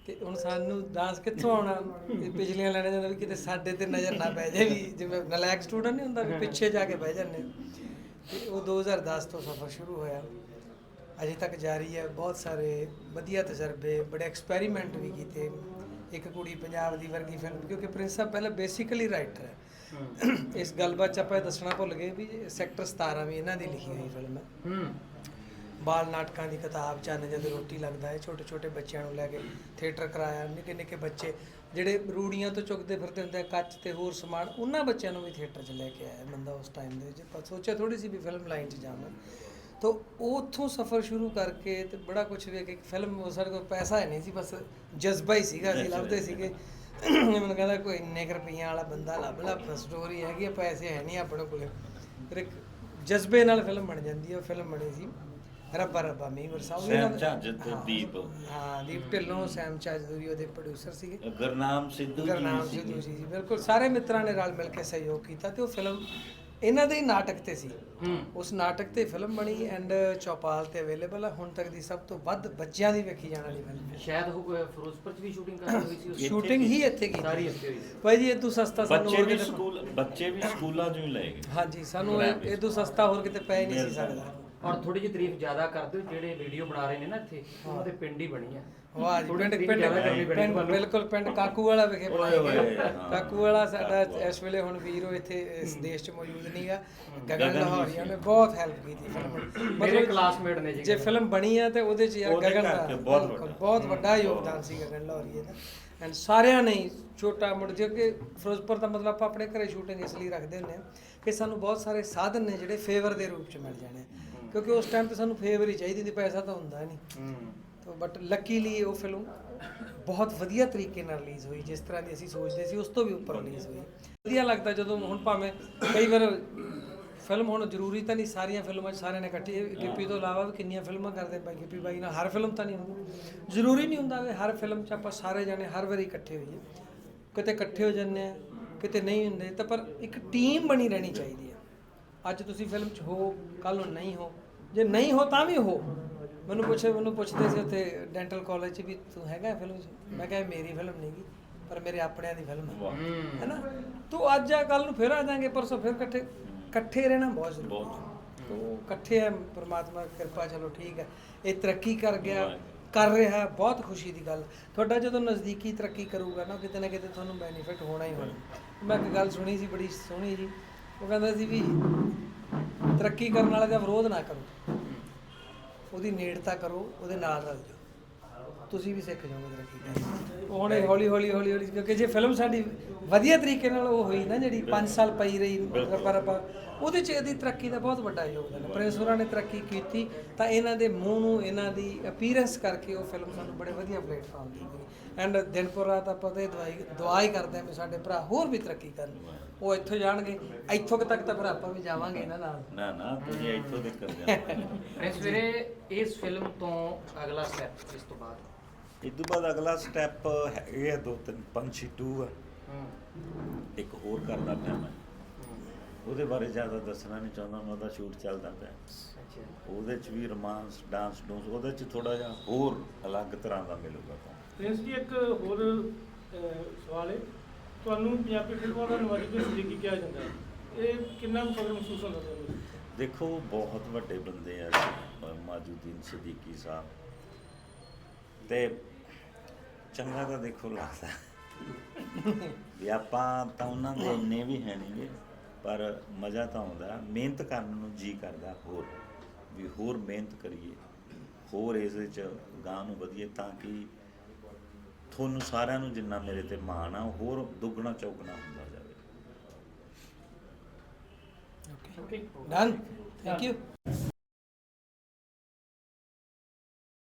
ਤੇ ਹੁਣ ਸਾਨੂੰ ਡਾਂਸ ਕਿੱਥੋਂ ਆਉਣਾ? ਇਹ ਪਿਛਲੀਆਂ ਲੈਣੇ ਜਾਂਦਾ ਵੀ ਕਿਤੇ ਸਾਡੇ ਤੇ ਨਜ਼ਰ ਨਾ ਪੈ ਜਾਏ ਵੀ ਜਿਵੇਂ ਨਲਾਇਕ ਸਟੂਡੈਂਟ ਨਹੀਂ ਹੁੰਦਾ, ਵੀ ਪਿੱਛੇ ਜਾ ਕੇ ਬਹਿ ਜਾਂਦੇ ਤੇ ਉਹ 2010 ਤੋਂ ਸਫ਼ਰ ਸ਼ੁਰੂ ਹੋਇਆ। ਅਜੇ ਤੱਕ ਜਾਰੀ ਹੈ, ਬਹੁਤ ਸਾਰੇ ਵਧੀਆ ਤਜਰਬੇ, ਬੜੇ ਐਕਸਪੈਰੀਮੈਂਟ ਵੀ ਕੀਤੇ। ਇੱਕ ਕੁੜੀ ਪੰਜਾਬ ਦੀ ਵਰਗੀ ਫਿਲਮ ਕਿਉਂਕਿ ਪ੍ਰਿੰਸ ਸਾਹਿਬ ਪਹਿਲਾਂ ਬੇਸਿਕਲੀ ਰਾਈਟਰ ਹੈ। ਇਸ ਗੱਲਬਾਤ ਚ ਆਪਾਂ ਇਹ ਦੱਸਣਾ ਭੁੱਲ ਗਏ ਵੀ ਸੈਕਟਰ 17 ਵੀ ਇਹਨਾਂ ਦੀ ਲਿਖੀ ਹੋਈ ਫਿਲਮ ਹੈ। ਬਾਲ ਨਾਟਕਾਂ ਦੀ ਕਿਤਾਬ ਚੰਨ ਜਦ ਰੋਟੀ ਲੱਗਦਾ ਹੈ ਛੋਟੇ ਛੋਟੇ ਬੱਚਿਆਂ ਨੂੰ ਲੈ ਕੇ ਥੀਏਟਰ ਕਰਾਇਆ ਨਿੱਕੇ ਨਿੱਕੇ ਬੱਚੇ ਜਿਹੜੇ ਰੂੜੀਆਂ ਤੋਂ ਚੁੱਕਦੇ ਫਿਰਦੇ ਹੁੰਦੇ ਆ ਕੱਚ ਤੇ ਹੋਰ ਸਮਾਨ ਉਹਨਾਂ ਬੱਚਿਆਂ ਨੂੰ ਵੀ ਥੀਏਟਰ 'ਚ ਲੈ ਕੇ ਆਇਆ ਬੰਦਾ ਉਸ ਟਾਈਮ ਦੇ ਵਿੱਚ। ਪਰ ਸੋਚਿਆ ਥੋੜੀ ਸੀ ਵੀ ਫਿਲਮ ਲਾਈਨ 'ਚ ਜਾਵਾਂ। ਤੋ ਉਹ ਉੱਥੋਂ ਸਫ਼ਰ ਸ਼ੁਰੂ ਕਰਕੇ ਤੇ ਬੜਾ ਕੁਝ ਵੇਖ ਕੇ ਫਿਲਮ ਸਾਡੇ ਕੋਲ ਪੈਸਾ ਹੈ ਨਹੀਂ ਸੀ ਬਸ ਜਜ਼ਬਾ ਹੀ ਸੀਗਾ ਅਸੀਂ ਲੱਭਦੇ ਸੀਗੇ। ਮੈਨੂੰ ਕਹਿੰਦਾ ਕੋਈ ਇੰਨੇ ਰੁਪਈਆਂ ਵਾਲਾ ਬੰਦਾ ਲੱਭ ਲਾ ਸਟੋਰੀ ਹੈਗੀ ਪੈਸੇ ਹੈ ਨਹੀਂ ਆਪਣੇ ਕੋਲੇ। ਫਿਰ ਇੱਕ ਜਜ਼ਬੇ ਨਾਲ ਫਿਲਮ ਬਣ ਜਾਂਦੀ ਹੈ ਫਿਲਮ ਬਣੀ ਸੀ ਰੱਬਾ ਰੱਬਾ ਮੀਂਹ ਵਰਸਾ ਉਹਦੇ ਸੈਮ ਨਾਲ- ਝੱਜ ਤੇ ਹਾਂ, ਦੀਪ। ਹਾਂ ਦੀਪ ਢਿੱਲੋਂ ਸੈਮ ਚਾਜਦੂਰੀ ਉਹਦੇ ਪ੍ਰੋਡਿਊਸਰ ਸੀਗੇ। ਗਰਨਾਮ ਸਿੱਧੂ ਜੀ ਗਰਨਾਮ ਸਿੱਧੂ ਜੀ ਬਿਲਕੁਲ ਸਾਰੇ ਮਿੱਤਰਾਂ ਨੇ ਰਲ ਮਿਲ ਕੇ ਸਹਿਯੋਗ ਕੀਤਾ ਤੇ ਉਹ ਫਿਲਮ ਇਹਨਾਂ ਦੇ ਹੀ ਨਾਟਕ ਤੇ ਸੀ। ਹੂੰ। ਉਸ ਨਾਟਕ ਤੇ ਫਿਲਮ ਬਣੀ ਐਂਡ ਚੌਪਾਲ ਤੇ ਅਵੇਲੇਬਲ ਹੈ ਹੁਣ ਤੱਕ ਦੀ ਸਭ ਤੋਂ ਵੱਧ ਬੱਚਿਆਂ ਦੀ ਵੇਖੀ ਜਾਣ ਵਾਲੀ ਫਿਲਮ ਹੈ। ਸ਼ਾਇਦ ਅਹ, ਫਿਰੋਜ਼ਪੁਰ ਚ ਵੀ ਸ਼ੂਟਿੰਗ ਕਰਨੀ ਹੋਈ ਸੀ ਉਸ ਸ਼ੂਟਿੰਗ ਹੀ ਇੱਥੇ ਕੀਤੀ। ਸਾਰੀ ਇੱਥੇ ਹੋਈ ਸੀ। ਭਾਈ ਜੀ ਇਹ ਤੋਂ ਸਸਤਾ ਸਾਨੂੰ ਬੱਚੇ ਹੋਰ ਵੀ ਕਿਤੇ- ਸਕੂਲ ਬੱਚੇ ਵੀ ਸਕੂਲਾਂ ਚੋਂ ਹੀ ਲਏ ਗਏ। ਹਾਂਜੀ ਸਾਨੂੰ ਇਹ ਇਹ ਤੋਂ ਸਸਤਾ ਹੋਰ ਕਿਤੇ ਪੈ ਹੀ ਨਹੀਂ ਸੀ ਸਕਦਾ। ਔਰ ਥੋੜੀ ਜਿਹੀ ਤਾਰੀਫ ਜ਼ਿਆਦਾ ਕਰ ਦਿਓ ਜਿਹੜੇ ਵੀਡੀਓ ਬਣਾ ਰਹੇ ਨੇ ਨਾ ਇੱਥੇ ਉਹਨਾਂ ਦੇ ਪਿੰਡ ਹੀ ਬਣੀ ਆ। ਵਾਹ ਜੀ ਪਿੰਡ। ਬਿਲਕੁਲ ਪਿੰਡ ਕਾਕੂ ਵਾਲਾ ਵਿਖੇ ਗਈ। ਹਾਂ। ਕਾਕੂ ਵਾਲਾ ਸਾਡਾ। ਇਸ ਵੇਲੇ ਹੁਣ ਵੀਰੋ ਇੱਥੇ ਇਸ ਦੇਸ਼ 'ਚ ਮੌਜੂਦ ਨਹੀਂਗਾ ਗਗਨ ਲਾਹੌਰੀਆ ਸੀ। ਨੇ ਬਹੁਤ ਹੈਲਪ ਕੀਤੀ ਫਿਲਮ ਮੇਰੇ classmate ਨੇ ਜੀ। ਫਿਲਮ ਬਣੀ ਹੈ ਤੇ ਉਹਦੇ 'ਚ ਯਾਰ ਗਗਨ ਦਾ ਬਹੁਤ ਵੱਡਾ। ਬਹੁਤ ਵੱਡਾ ਯੋਗਦਾਨ ਸੀ ਗਗਨ ਲਾਹੌਰੀਆ ਦਾ ਐਂਡ ਸਾਰਿਆਂ ਨੇ ਛੋਟਾ ਮੁੜ ਜੇ ਕਿ ਫਿਰੋਜ਼ਪੁਰ ਦਾ ਮਤਲਬ ਆਪਾਂ ਆਪਣੇ ਘਰੇ ਸ਼ੂਟਿੰਗ ਇਸ ਲਈ ਰੱਖਦੇ ਹੁੰਦੇ ਆ ਕਿ ਸਾਨੂੰ ਬਹੁਤ ਸਾਰੇ ਸਾਧਨ ਨੇ ਜਿਹੜੇ ਫੇਵਰ ਦੇ ਰੂਪ 'ਚ ਮਿਲ ਜਾਣੇ ਆ। ਕਿਉਂਕਿ ਉਸ ਟਾਈਮ ਤੇ ਸਾਨੂੰ ਫੇਵਰ ਹੀ ਚਾਹੀਦੀ ਹੁੰਦੀ ਪੈਸਾ ਤਾਂ ਹੁੰਦਾ ਨਹੀਂ ਹੂੰ ਤੋ ਬਟ ਲੱਕੀਲੀ ਉਹ ਫਿਲਮ ਬਹੁਤ ਵਧੀਆ ਤਰੀਕੇ ਨਾਲ ਰਿਲੀਜ਼ ਹੋਈ ਜਿਸ ਤਰ੍ਹਾਂ ਦੀ ਅਸੀਂ ਸੋਚਦੇ ਸੀ ਉਸ ਤੋਂ ਵੀ ਉੱਪਰ ਰਿਲੀਜ਼ ਹੋਈ। ਵਧੀਆ ਲੱਗਦਾ ਜਦੋਂ ਹੁਣ ਭਾਵੇਂ ਕਈ ਵਾਰ ਫਿਲਮ ਹੁਣ ਜ਼ਰੂਰੀ ਤਾਂ ਨਹੀਂ ਸਾਰੀਆਂ ਫਿਲਮਾਂ 'ਚ ਸਾਰਿਆਂ ਨੇ ਇਕੱਠੇ ਗਿੱਪੀ ਤੋਂ ਇਲਾਵਾ ਵੀ ਕਿੰਨੀਆਂ ਫਿਲਮਾਂ ਕਰਦੇ ਬਾਈ ਗਿੱਪੀ ਬਾਈ ਨਾਲ ਹਰ ਫਿਲਮ ਤਾਂ ਨਹੀਂ ਹੁੰਦੀ। ਜ਼ਰੂਰੀ ਨਹੀਂ ਹੁੰਦਾ ਕਿ ਹਰ ਫਿਲਮ 'ਚ ਆਪਾਂ ਸਾਰੇ ਜਾਣੇ ਹਰ ਵਾਰੀ ਇਕੱਠੇ ਹੋਈਏ। ਕਿਤੇ ਇਕੱਠੇ ਹੋ ਜੰਨੇ ਆ ਕਿਤੇ ਨਹੀਂ ਹੁੰਦੇ ਤਾਂ ਪਰ ਇੱਕ ਟੀਮ ਬਣੀ ਰਹਿਣੀ ਚਾਹੀਦੀ ਹੈ। ਅੱਜ ਤੁਸੀਂ ਫਿਲਮ 'ਚ ਹੋ ਕੱਲ ਨੂੰ ਨਹੀਂ ਹੋ ਜੇ ਨਹੀਂ ਹੋ ਤਾਂ ਵੀ ਹੋ। ਮੈਨੂੰ ਪੁੱਛੇ ਮੈਨੂੰ ਪੁੱਛਦੇ ਸੀ ਉੱਥੇ ਡੈਂਟਲ ਕਾਲਜ 'ਚ ਵੀ ਤੂੰ ਹੈਗਾ ਫਿਲਮ 'ਚ? ਮੈਂ ਕਿਹਾ ਮੇਰੀ ਫਿਲਮ ਨਹੀਂਗੀ ਪਰ ਮੇਰੇ ਆਪਣਿਆਂ ਦੀ ਫਿਲਮ ਹੈ ਹੈਨਾ? ਤੂੰ ਅੱਜ ਆ ਕੱਲ ਨੂੰ ਫਿਰ ਆ ਜਾਾਂਗੇ ਪਰਸੋਂ ਫਿਰ ਇਕੱਠੇ ਇਕੱਠੇ ਰਹਿਣਾ ਬਹੁਤ ਜ਼ਰੂਰੀ। ਬਹੁਤ ਹੈ। ਤੋ ਇਕੱਠੇ ਹੈ ਪ੍ਰਮਾਤਮਾ ਦੀ ਕਿਰਪਾ ਚਲੋ ਠੀਕ ਹੈ ਇਹ ਤਰੱਕੀ ਕਰ ਗਿਆ ਕਰ ਰਿਹਾ ਬਹੁਤ ਖੁਸ਼ੀ ਦੀ ਗੱਲ। ਤੁਹਾਡਾ ਜਦੋਂ ਨਜ਼ਦੀਕੀ ਤਰੱਕੀ ਕਰੂਗਾ ਨਾ ਕਿਤੇ ਨਾ ਕਿਤੇ ਤੁਹਾਨੂੰ ਬੈਨੀਫਿਟ ਹੋਣਾ ਹੀ ਹੋਣਾ। ਮੈਂ ਇੱਕ ਗੱਲ ਸੁਣੀ ਸੀ ਬੜੀ ਸੋਹਣੀ ਜੀ। ਉਹ ਕਹਿੰਦਾ ਸੀ ਵੀ ਤਰੱਕੀ ਕਰਨ ਵਾਲੇ ਦਾ ਵਿਰੋਧ ਨਾ ਕਰੋ। ਉਹਦੀ ਨੇੜਤਾ ਕਰੋ, ਉਹਦੇ ਨਾਲ ਰਲ ਜਾਓ। ਤੁਸੀਂ ਵੀ ਸਿੱਖ ਜਾਓਗੇ ਤਰੱਕੀ ਹੁਣ ਇਹ ਹੌਲੀ ਹੌਲੀ ਹੌਲੀ ਹੌਲੀ, ਕਿਉਂਕਿ ਜੇ ਫਿਲਮ ਸਾਡੀ ਵਧੀਆ ਤਰੀਕੇ ਨਾਲ ਉਹ ਹੋਈ ਨਾ ਜਿਹੜੀ 5 ਸਾਲ ਪਈ ਰਹੀ ਪਰ ਆਪਾਂ ਉਹਦੇ ਚ ਇਹਦੀ ਤਰੱਕੀ ਦਾ ਬਹੁਤ ਵੱਡਾ ਯੋਗਦਾਨ ਹੈ। ਪ੍ਰਿੰਸ ਹੋਰਾਂ ਨੇ ਤਰੱਕੀ ਕੀਤੀ ਤਾਂ ਇਹਨਾਂ ਦੇ ਮੂੰਹ ਨੂੰ ਇਹਨਾਂ ਦੀ ਅਪੀਅਰੈਂਸ ਕਰਕੇ ਉਹ ਫਿਲਮ ਸਾਨੂੰ ਬੜੇ ਵਧੀਆ ਪਲੇਟਫਾਰਮ ਦੀ ਗਈ ਐਂਡ ਦਿਨਪੁਰ ਰਾਤ ਆਪਾਂ ਤਾਂ ਇਹ ਦਵਾਈ ਹੀ ਕਰਦੇ ਹਾਂ ਵੀ ਸਾਡੇ ਭਰਾ ਹੋਰ ਵੀ ਤਰੱਕੀ ਕਰਨ। ਉਹ ਇੱਥੋਂ ਜਾਣਗੇ ਇੱਥੋਂ ਤੱਕ ਤਾਂ ਫਿਰ ਆਪਾਂ ਵੀ ਜਾਵਾਂਗੇ ਇਹਨਾਂ ਨਾਲ। ਨਾ ਨਾ ਤੁਸੀਂ ਇੱਥੋਂ ਦੇ ਕਰ ਜਾਣਾ। ਪ੍ਰਿੰਸ ਵੀਰੇ ਇਸ ਫਿਲਮ ਤੋਂ ਅਗਲਾ ਸਟੈਪ ਇਸ ਤੋਂ ਬਾਅਦ? ਇਸ ਤੋਂ ਬਾਅਦ ਅਗਲਾ ਸਟੈਪ ਆ ਦੋ ਤਿੰਨ ਪੰਜ ਛੇ ਟੂ ਆ ਹੂੰ। ਇੱਕ ਹੋਰ ਕਰਦਾ ਪਿਆ ਮੈਂ। ਉਹਦੇ ਬਾਰੇ ਜ਼ਿਆਦਾ ਦੱਸਣਾ ਨਹੀਂ ਚਾਹੁੰਦਾ ਮੈਂ ਉਹਦਾ ਸ਼ੂਟ ਚੱਲਦਾ ਪਿਆ। ਅੱਛਾ। ਉਹਦੇ ਚ ਵੀ ਰੋਮਾਂਸ ਡਾਂਸ ਡੂੰਸ ਉਹਦੇ ਚ ਥੋੜਾ ਜਿਹਾ ਹੋਰ ਅਲੱਗ ਤਰ੍ਹਾਂ ਦਾ ਮਿਲੂਗਾ ਤੁਹਾਨੂੰ ਪ੍ਰਿੰਸ ਜੀ ਇੱਕ ਹੋਰ ਸਵਾਲ ਹੈ ਤੁਹਾਨੂੰ ਪੰਜਾਬੀ ਫਿਲਮਾਂ ਦਾ ਨਵਾਜ਼ੀ ਤੇ ਸਦੀਕੀ ਕਿਹਾ ਜਾਂਦਾ ਹੈ? ਇਹ ਕਿੰਨਾ ਕੁ ਫਖਰ ਮਹਿਸੂਸ ਹੁੰਦਾ ਤੁਹਾਨੂੰ? ਦੇਖੋ ਬਹੁਤ ਵੱਡੇ ਬੰਦੇ ਆ ਮਾਜੂਦੀਨ ਸਦੀਕੀ ਸਾਹਿਬ। ਤੇ ਚੰਗਾ ਤਾਂ ਦੇਖੋ ਲੱਗਦਾ। ਵੀ ਆਪਾਂ ਤਾਂ ਉਹਨਾਂ ਦੇ ਇੰਨੇ ਵੀ ਹੈ ਨਹੀਂਗੇ ਪਰ ਮਜ਼ਾ ਤਾਂ ਆਉਂਦਾ ਮਿਹਨਤ ਕਰਨ ਨੂੰ ਜੀ ਕਰਦਾ ਹੋਰ ਵੀ ਹੋਰ ਮਿਹਨਤ ਕਰੀਏ ਹੋਰ ਇਸ ਵਿੱਚ ਗਾਂ ਨੂੰ ਵਧੀਏ ਤਾਂ ਕਿ ਤੁਹਾਨੂੰ ਸਾਰਿਆਂ ਨੂੰ ਜਿੰਨਾ ਮੇਰੇ ਤੇ ਮਾਣ ਆ ਉਹ ਹੋਰ ਦੁੱਗਣਾ ਚੌਗਣਾ ਹੁੰਦਾ ਜਾਵੇ। Okay done thank you